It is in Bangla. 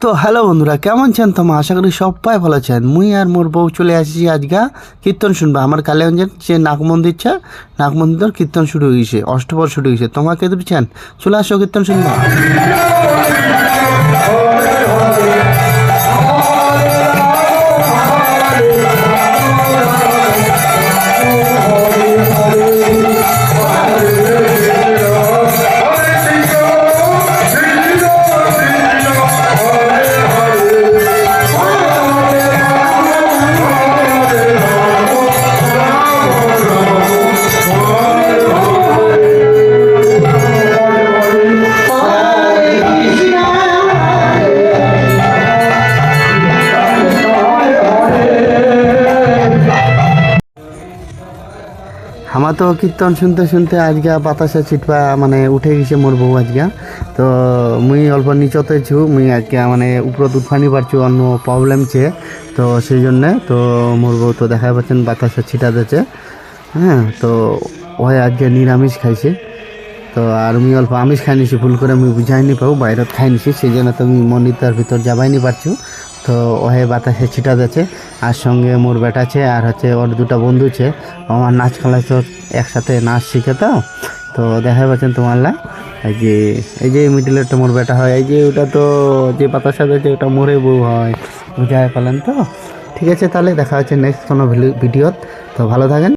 তো হ্যালো বন্ধুরা, কেমন ছেন তোমা আশা করি সবাই ভালো আছেন। মুই আর মোর বউ চলে আসছি আজকা কীর্তন শুনবা। আমার কালিগঞ্জের যে নাগ মন্দির ছে, নাগ মন্দির কীর্তন শুরু হয়েছে অষ্টপর শুরু হয়েছে। তোমাকে দিচ্ছেন চলে আসো কীর্তন শুনবা। আমার তো কীর্তন শুনতে শুনতে আজকে বাতাসে ছিটপা মানে উঠে গেছে মোর বউ আজকে। তো মুই অল্প নিচতে ছু মুই আজকে মানে উপরত উঠানি পারছু, অন্য প্রবলেম ছে। তো সেই জন্যে তো মোর বউ তো দেখা পাচ্ছেন বাতাসে ছিটা দিচ্ছে হ্যাঁ তো ওই আজকে নিরামিষ খাইছে। তো আর মুই অল্প আমিষ খাই নিছি, ভুল করে মুই বুঝাই নি পাবো, বাইরত খাই নিছি, সেই জন্য তো মুই মন্দিরটার ভিতর যাবাই নি পারছু। তো ওহে বাতাসে ছিটা দিচ্ছে আর সঙ্গে মোর বেটা আছে, আর হচ্ছে ওর দুটো বন্ধু আছে। আমার নাচ খেলা তো একসাথে নাচ শিখে তো তো দেখা পাচ্ছেন তোমার লা। এই যে এই যে মিডিলেরটা মোর বেটা হয়, এই যে ওটা তো যে বাতাসা দিয়েছে ওটা মোরে বউ হয়। বুঝাই পালেন তো? ঠিক আছে, তাহলে দেখা হচ্ছে নেক্সট কোনো ভিডিওত। তো ভালো থাকেন।